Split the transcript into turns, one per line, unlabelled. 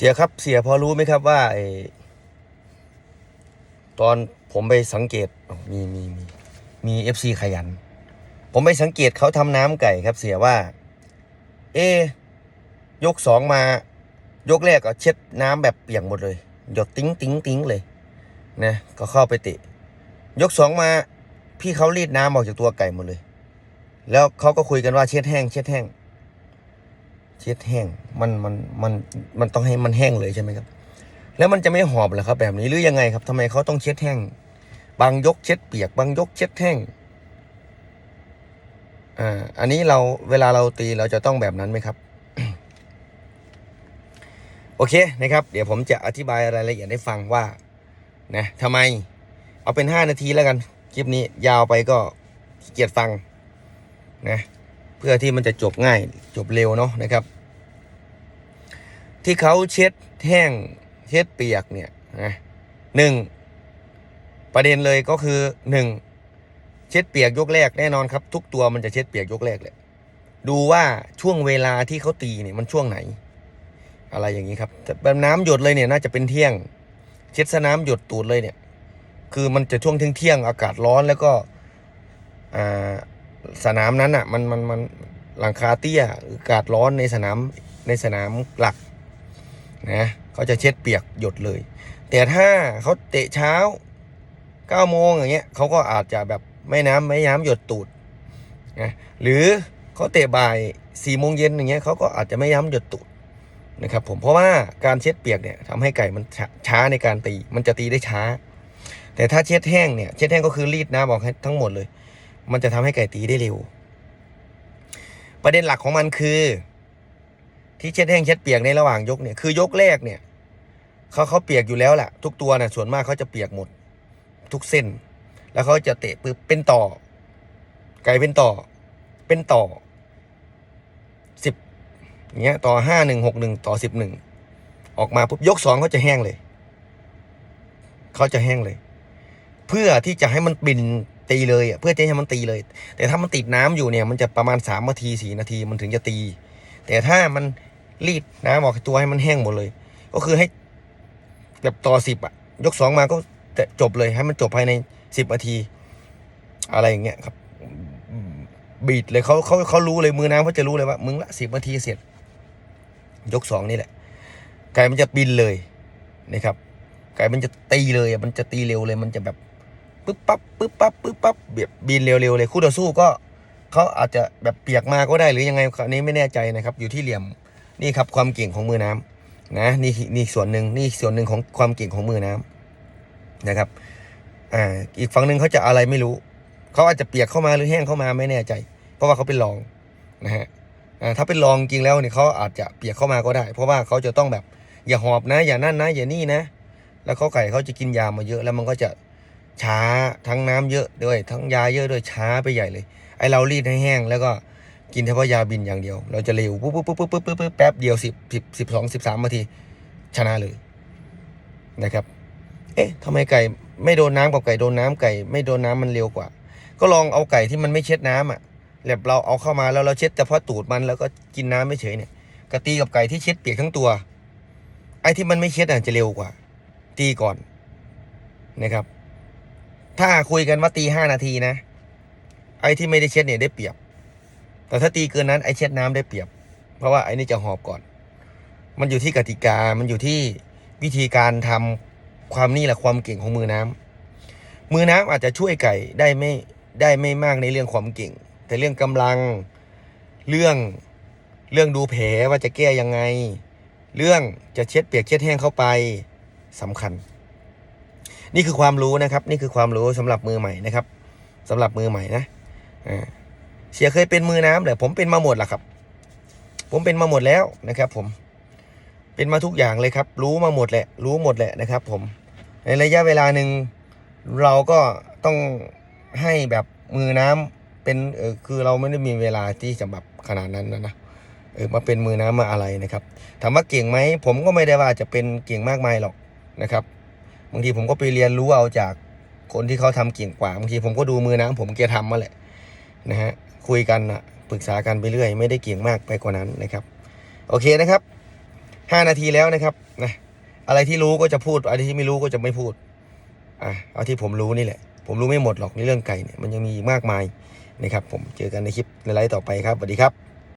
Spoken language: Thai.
เสียครับเสียพอรู้ไหมครับว่าไอตอนผมไปสังเกตมีมีมีมีเอฟซีขยัน ผมไปสังเกตเขาทำน้ำไก่ครับเสียว่า เอยกสองมายกแรกก็เช็ดน้ำแบบเปียกหมดเลย หยดติ้งติ้งติ้งเลยนะก็เข้าไปเตะ ยกสองมาพี่เขารีดน้ำออกจากตัวไก่หมดเลย แล้วเขาก็คุยกันว่าเช็ดแห้ง เช็ดแห้ง เช็ดแห้งมันมันมันมันต้องให้มันแห้งเลยใช่ไหมครับ แล้วมันจะไม่หอบเหรอครับ แบบนี้หรือยังไงครับทำไมเขาต้องเช็ดแห้ง บางยกเช็ดเปียก บางยกเช็ดแห้งอ่าอันนี้เราเวลาเราตีเราจะต้องแบบนั้นไหมครับ โอเคนะครับ เดี๋ยวผมจะอธิบายรายละเอียดให้ฟังว่านะทำไมเอาเป็นห้านาทีแล้วกัน คลิปนี้ยาวไปก็เกียจฟังนะ เพื่อที่มันจะจบง่ายจบเร็วเนาะนะครับ ที่เขาเช็ดแห้งเช็ดเปียกเนี่ยนะหนึ่งประเด็นเลยก็คือหนึ่งเช็ดเปียกยกแรกแน่นอนครับ ทุกตัวมันจะเช็ดเปียกยกแรกแหละดูว่าช่วงเวลาที่เขาตีเนี่ยมันช่วงไหน อะไรอย่างนี้ครับแบบน้ำหยดเลยเนี่ยน่าจะเป็นเที่ยง เช็ดสน้ำหยดตูดเลยเนี่ย คือมันจะช่วงเที่ยงเที่ยงอากาศร้อนแล้วก็อ่า สนามนั้นอะมันมันมันหลังคาเตี้ยอากาศร้อนในสนามในสนามหลักนะเขาจะเช็ดเปียกหยดเลย แต่ถ้าเขาเตะเช้าเก้าโมงอย่างเงี้ยเขาก็อาจจะแบบไม่น้ำไม่น้ำหยดตูดนะหรือเขาเตะบ่ายสี่โมงเย็นอย่างเงี้ยเขาก็อาจจะไม่ย้ำหยดตูดนะครับผมเพราะว่าการเช็ดเปียกเนี่ยทำให้ไก่มันช้าช้าในการตี มันจะตีได้ช้า แต่ถ้าเช็ดแห้งเนี่ยเช็ดแห้งก็คือรีดน้ำออกให้ทั้งหมดเลย มันจะทำให้ไก่ตีได้เร็ว ประเด็นหลักของมันคือ ที่เช็ดแห้งเช็ดเปียกในระหว่างยกเนี่ยคือยกแรกเนี่ยเขาเขาเปียกอยู่แล้วแหละทุกตัวนะส่วนมากเขาจะเปียกหมด ทุกเส้น แล้วเขาจะเตะปึ๊บเป็นต่อ ไก่เป็นต่อ เป็นต่อสิบอย่างเงี้ยต่อห้าหนึ่งหกหนึ่งต่อสิบหนึ่งออกมาปุ๊บยกสองเขาจะแห้งเลยเขาจะแห้งเลย เพื่อที่จะให้มันบิน ตีเลยอะเพื่อจะให้มันตีเลย แต่ถ้ามันติดน้ำอยู่เนี่ยมันจะประมาณสามนาทีสี่นาทีมันถึงจะตี แต่ถ้ามันรีดน้ำออกตัวให้มันแห้งหมดเลย ก็คือให้แบบต่อสิบอะยกสองมาก็แต่จบเลยให้มันจบภายในสิบนาที อะไรอย่างเงี้ยครับ บีดเลยเขาเขาเขารู้เลยมือน้ำเขาจะรู้เลยว่า มึงละสิบนาทีเสร็จ ยกสองนี่แหละ ไก่มันจะบินเลยนะครับ ไก่มันจะตีเลยอะมันจะตีเร็วเลยมันจะแบบ ปึ๊บปั๊บปึ๊บปั๊บปึ๊บปั๊บแบบบินเร็วๆเลยคู่ต่อสู้ก็เขาอาจจะแบบเปียกมาก็ได้หรือยังไงอันนี้ไม่แน่ใจนะครับ อยู่ที่เหลี่ยมนี่ครับความเก่งของมือน้ำนะนี่นี่ส่วนหนึ่งนี่ส่วนหนึ่งของความเก่งของมือน้ำนะครับอ่าอีกฝั่งหนึ่งเขาจะอะไรไม่รู้เขาอาจจะเปียกเข้ามาหรือแห้งเข้ามาไม่แน่ใจ เพราะว่าเขาเป็นรองนะฮะอ่าถ้าเป็นรองจริงแล้วเนี่ยเขาอาจจะเปียกเข้ามาก็ได้ เพราะว่าเขาจะต้องแบบอย่าหอบนะ อย่านั่นนะ อย่านี่นะ แล้วเขาไก่เขาจะกินยามาเยอะแล้วมันก็จะ ช้าทั้งน้ำเยอะด้วย ทั้งยาเยอะด้วยช้าไปใหญ่เลย ไอเรารีดให้แห้งแล้วก็กินเฉพาะยาบินอย่างเดียว เราจะเร็วปุ๊บปุ๊บปุ๊บปุ๊บปุ๊บปุ๊บแป๊บเดียวสิบสิบสิบสองสิบสามนาที ชนะเลยนะครับ เอ๊ะทำไมไก่ไม่โดนน้ำกับไก่โดนน้ำไก่ ไม่โดนน้ำมันเร็วกว่า ก็ลองเอาไก่ที่มันไม่เช็ดน้ำอะแบบเราเอาเข้ามาแล้วเราเช็ดแต่พาะตูดมันแล้วก็กินน้ำไม่เฉยเนี่ยกตีกับไก่ที่เช็ดเปียกทั้งตัว ไอ้ที่มันไม่เช็ดอาจจะเร็วกว่า ตีก่อนนะครับ ถ้าคุยกันว่าตีห้านาทีนะ ไอ้ที่ไม่ได้เช็ดเนี่ยได้เปรียบ แต่ถ้าตีเกินนั้นไอ้เช็ดน้ำได้เปรียบ เพราะว่าไอ้นี่จะหอบก่อน มันอยู่ที่กติกา มันอยู่ที่วิธีการทำความนี่แหละความเก่งของมือน้ำมือน้ำอาจจะช่วยไก่ได้ไม่ได้ไม่มากในเรื่องความเก่ง แต่เรื่องกำลัง เรื่องเรื่องดูแผลว่าจะแก้ยังไง เรื่องจะเช็ดเปียกเช็ดแห้งเข้าไปสำคัญ นี่คือความรู้นะครับ นี่คือความรู้สำหรับมือใหม่นะครับสำหรับมือใหม่นะเสียเคยเป็นมือน้ำแหละผมเป็นมาหมดแหละครับ ผมเป็นมาหมดแล้วนะครับ ผม เป็นมาทุกอย่างเลยครับ รู้มาหมดแหละ รู้หมดแหละนะครับ ผม ในระยะเวลาหนึ่งเราก็ต้องให้แบบมือน้ำเป็นเออคือเราไม่ได้มีเวลาที่จะแบบขนาดนั้นนะนะเออมาเป็นมือน้ำมาอะไรนะครับถามว่าเก่งไหมผมก็ไม่ได้ว่าจะเป็นเก่งมากมายหรอกนะครับ บางทีผมก็ไปเรียนรู้เอาจากคนที่เขาทำเก่งกว่าบางทีผมก็ดูมือน้ำผมแกทำมาแหละนะฮะคุยกันนะปรึกษากันไปเรื่อย ไม่ได้เก่งมากไปกว่านั้นนะครับ โอเคนะครับห้านาทีแล้วนะครับนะอะไรที่รู้ก็จะพูดอะไรที่ไม่รู้ก็จะไม่พูดอะเอาที่ผมรู้นี่แหละ ผมรู้ไม่หมดหรอกในเรื่องไก่เนี่ยมันยังมีมากมายนะครับผมเจอกันในคลิปในไลฟ์ต่อไปครับสวัสดีครับ